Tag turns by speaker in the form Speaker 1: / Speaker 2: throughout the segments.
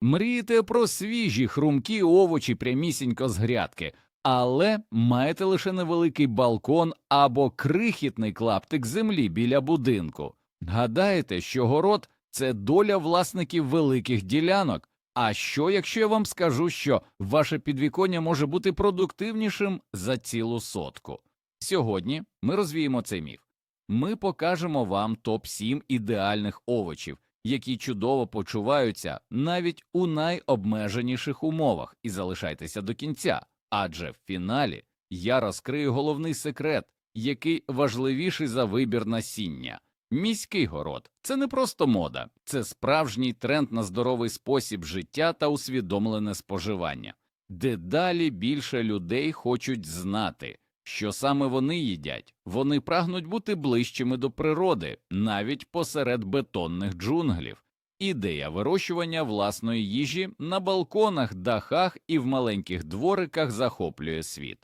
Speaker 1: Мрієте про свіжі хрумкі овочі прямісінько з грядки, але маєте лише невеликий балкон або крихітний клаптик землі біля будинку. Гадаєте, що город це доля власників великих ділянок. А що, якщо я вам скажу, що ваше підвіконня може бути продуктивнішим за цілу сотку? Сьогодні ми розвіємо цей міф. Ми покажемо вам топ 7 ідеальних овочів, які чудово почуваються навіть у найобмеженіших умовах, і залишайтеся до кінця. Адже в фіналі я розкрию головний секрет, який важливіший за вибір насіння. Міський город це не просто мода, це справжній тренд на здоровий спосіб життя та усвідомлене споживання. Дедалі більше людей хочуть знати, що саме вони їдять. Вони прагнуть бути ближчими до природи, навіть посеред бетонних джунглів. Ідея вирощування власної їжі на балконах, дахах і в маленьких двориках захоплює світ.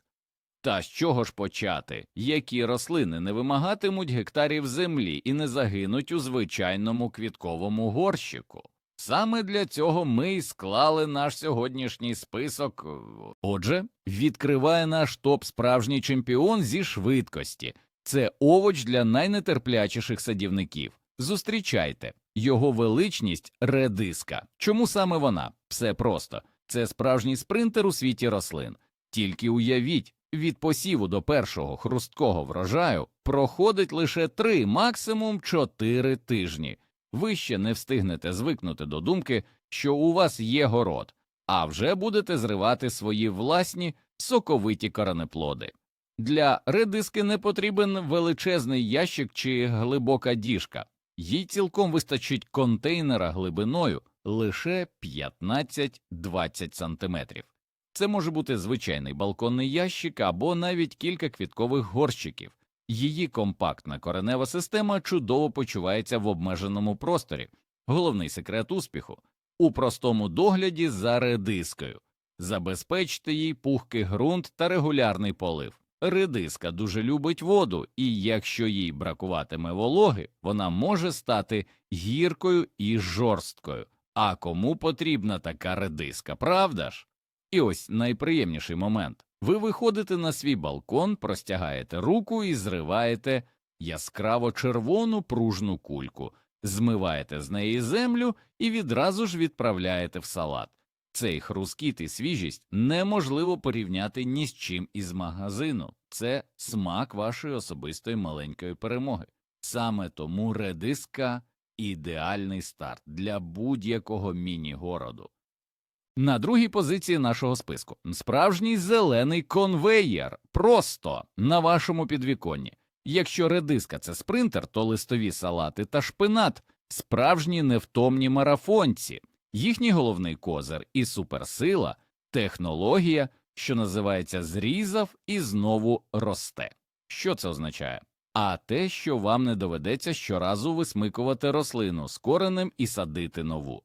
Speaker 1: Та з чого ж почати? Які рослини не вимагатимуть гектарів землі і не загинуть у звичайному квітковому горщику? Саме для цього ми й склали наш сьогоднішній список. Отже, відкриває наш топ справжній чемпіон зі швидкості. Це овоч для найнетерплячіших садівників. Зустрічайте його величність редиска. Чому саме вона? Все просто це справжній спринтер у світі рослин. Тільки уявіть, від посіву до першого хрусткого врожаю проходить лише три, максимум чотири тижні. Ви ще не встигнете звикнути до думки, що у вас є город, а вже будете зривати свої власні соковиті коренеплоди. Для редиски не потрібен величезний ящик чи глибока діжка, їй цілком вистачить контейнера глибиною лише 15-20 сантиметрів. Це може бути звичайний балконний ящик або навіть кілька квіткових горщиків. Її компактна коренева система чудово почувається в обмеженому просторі. Головний секрет успіху у простому догляді за редискою. Забезпечте їй пухкий ґрунт та регулярний полив. Редиска дуже любить воду, і якщо їй бракуватиме вологи, вона може стати гіркою і жорсткою. А кому потрібна така редиска, правда ж? І ось найприємніший момент. Ви виходите на свій балкон, простягаєте руку і зриваєте яскраво червону пружну кульку, змиваєте з неї землю і відразу ж відправляєте в салат. Цей хрускіт і свіжість неможливо порівняти ні з чим із магазину. Це смак вашої особистої маленької перемоги. Саме тому редиска ідеальний старт для будь-якого міні-городу. На другій позиції нашого списку справжній зелений конвеєр просто на вашому підвіконні. Якщо редиска це спринтер, то листові салати та шпинат справжні невтомні марафонці. Їхній головний козир і суперсила технологія, що називається зрізав і знову росте. Що це означає? А те, що вам не доведеться щоразу висмикувати рослину з коренем і садити нову.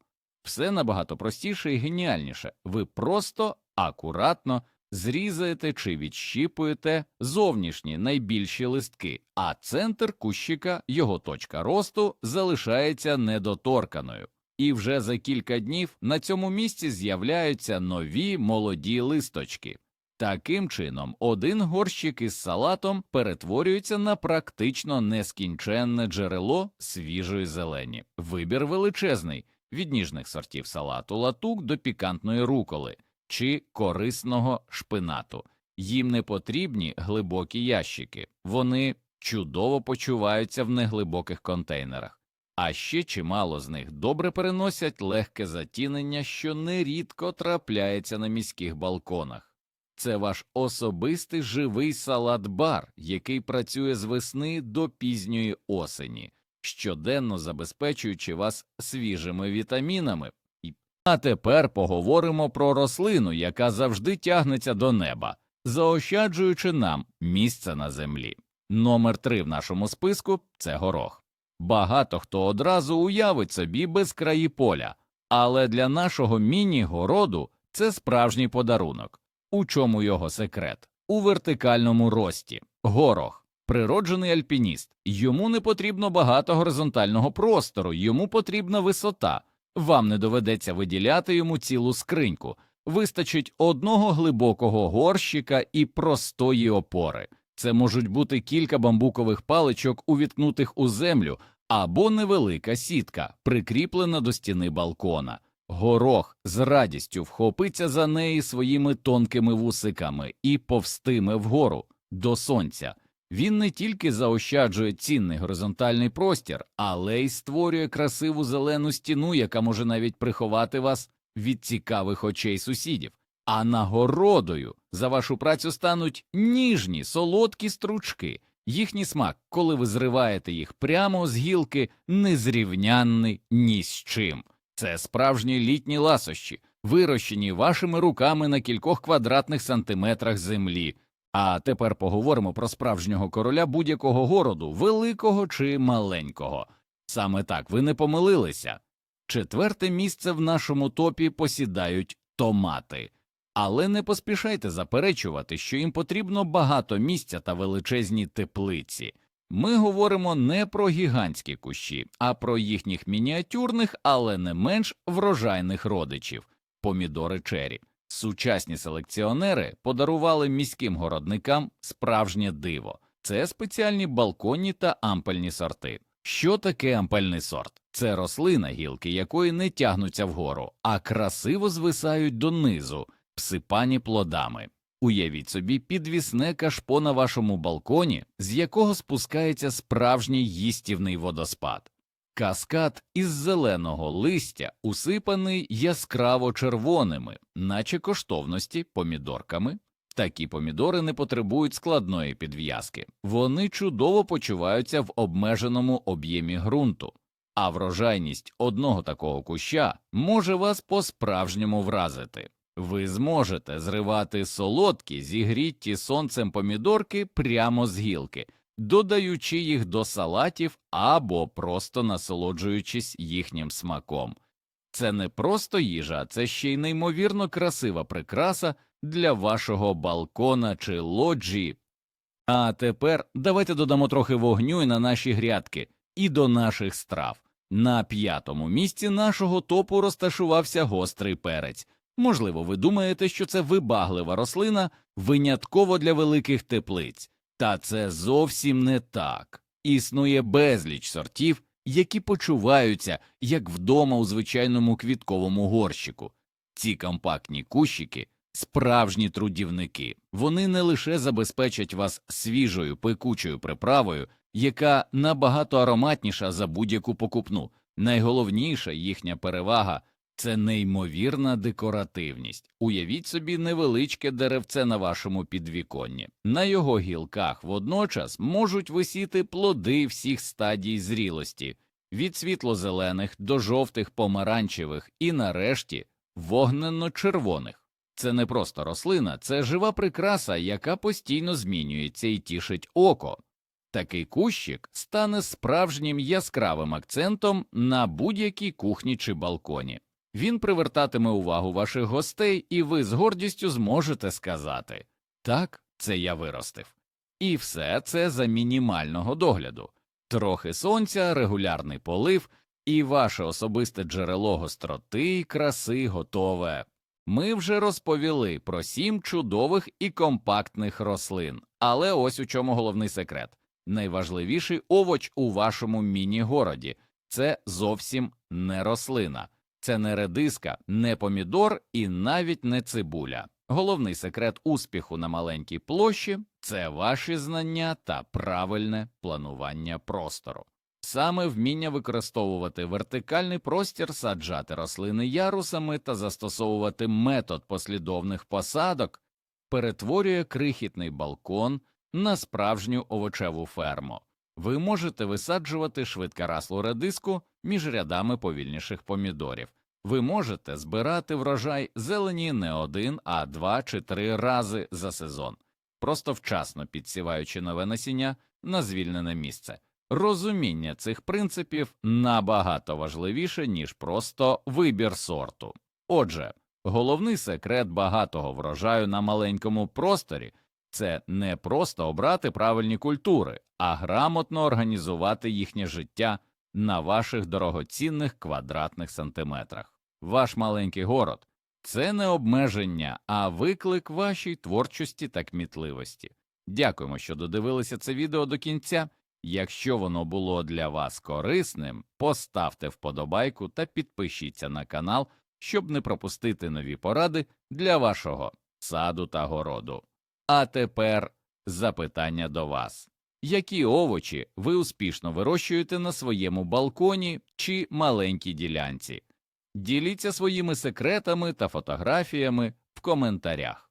Speaker 1: Все набагато простіше і геніальніше. Ви просто акуратно зрізаєте чи відщіпуєте зовнішні найбільші листки, а центр кущика, його точка росту, залишається недоторканою. І вже за кілька днів на цьому місці з'являються нові молоді листочки. Таким чином, один горщик із салатом перетворюється на практично нескінченне джерело свіжої зелені. Вибір величезний від ніжних сортів салату латук до пікантної руколи чи корисного шпинату. Їм не потрібні глибокі ящики, вони чудово почуваються в неглибоких контейнерах. А ще чимало з них добре переносять легке затінення, що нерідко трапляється на міських балконах. Це ваш особистий живий салат-бар, який працює з весни до пізньої осені, щоденно забезпечуючи вас свіжими вітамінами. А тепер поговоримо про рослину, яка завжди тягнеться до неба, заощаджуючи нам місце на землі. Номер три в нашому списку це горох. Багато хто одразу уявить собі безкраї поля, але для нашого міні-городу це справжній подарунок. У чому його секрет? У вертикальному рості. Горох природжений альпініст. Йому не потрібно багато горизонтального простору, йому потрібна висота. Вам не доведеться виділяти йому цілу скриньку, вистачить одного глибокого горщика і простої опори. Це можуть бути кілька бамбукових паличок, увіткнутих у землю, або невелика сітка, прикріплена до стіни балкона. Горох з радістю вхопиться за неї своїми тонкими вусиками і повстиме вгору до сонця. Він не тільки заощаджує цінний горизонтальний простір, але й створює красиву зелену стіну, яка може навіть приховати вас від цікавих очей сусідів. А нагородою за вашу працю стануть ніжні, солодкі стручки. Їхній смак, коли ви зриваєте їх прямо з гілки, незрівнянний ні з чим. Це справжні літні ласощі, вирощені вашими руками на кількох квадратних сантиметрах землі. А тепер поговоримо про справжнього короля будь-якого городу, великого чи маленького. Саме так ви не помилилися. Четверте місце в нашому топі посідають томати. Але не поспішайте заперечувати, що їм потрібно багато місця та величезні теплиці. Ми говоримо не про гігантські кущі, а про їхніх мініатюрних, але не менш врожайних родичів помідори чері. Сучасні селекціонери подарували міським городникам справжнє диво. Це спеціальні балконні та ампельні сорти. Що таке ампельний сорт? Це рослина, гілки якої не тягнуться вгору, а красиво звисають донизу, всипані плодами. Уявіть собі підвісне кашпо на вашому балконі, з якого спускається справжній їстівний водоспад. Каскад із зеленого листя усипаний яскраво червоними, наче коштовності, помідорками. Такі помідори не потребують складної підв'язки, вони чудово почуваються в обмеженому об'ємі ґрунту, а врожайність одного такого куща може вас по-справжньому вразити. Ви зможете зривати солодкі, зігріті сонцем помідорки прямо з гілки, додаючи їх до салатів або просто насолоджуючись їхнім смаком. Це не просто їжа, це ще й неймовірно красива прикраса для вашого балкона чи лоджії. А тепер давайте додамо трохи вогню і на наші грядки, і до наших страв. На п'ятому місці нашого топу розташувався гострий перець. Можливо, ви думаєте, що це вибаглива рослина винятково для великих теплиць, та це зовсім не так. Існує безліч сортів, які почуваються як вдома у звичайному квітковому горщику. Ці компактні кущики справжні трудівники. Вони не лише забезпечать вас свіжою пекучою приправою, яка набагато ароматніша за будь-яку покупну. Найголовніша їхня перевага це неймовірна декоративність. Уявіть собі невеличке деревце на вашому підвіконні. На його гілках водночас можуть висіти плоди всіх стадій зрілості, від світло-зелених до жовтих помаранчевих і, нарешті, вогненно-червоних. Це не просто рослина, це жива прикраса, яка постійно змінюється і тішить око. Такий кущик стане справжнім яскравим акцентом на будь-якій кухні чи балконі. Він привертатиме увагу ваших гостей, і ви з гордістю зможете сказати так, це я виростив. І все це за мінімального догляду трохи сонця, регулярний полив і ваше особисте джерело гостроти й краси готове. Ми вже розповіли про сім чудових і компактних рослин, але ось у чому головний секрет найважливіший овоч у вашому міні-городі це зовсім не рослина. Це не редиска, не помідор і навіть не цибуля. Головний секрет успіху на маленькій площі це ваші знання та правильне планування простору. Саме вміння використовувати вертикальний простір, саджати рослини ярусами та застосовувати метод послідовних посадок перетворює крихітний балкон на справжню овочеву ферму. Ви можете висаджувати швидкораслу редиску між рядами повільніших помідорів. Ви можете збирати врожай зелені не один, а два чи три рази за сезон, просто вчасно підсіваючи нове насіння на звільнене місце. Розуміння цих принципів набагато важливіше, ніж просто вибір сорту. Отже, головний секрет багатого врожаю на маленькому просторі це не просто обрати правильні культури, а грамотно організувати їхнє життя на ваших дорогоцінних квадратних сантиметрах. Ваш маленький город це не обмеження, а виклик вашій творчості та кмітливості. Дякуємо, що додивилися це відео до кінця. Якщо воно було для вас корисним, поставте вподобайку та підпишіться на канал, щоб не пропустити нові поради для вашого саду та городу. А тепер запитання до вас. Які овочі ви успішно вирощуєте на своєму балконі чи маленькій ділянці? Діліться своїми секретами та фотографіями в коментарях.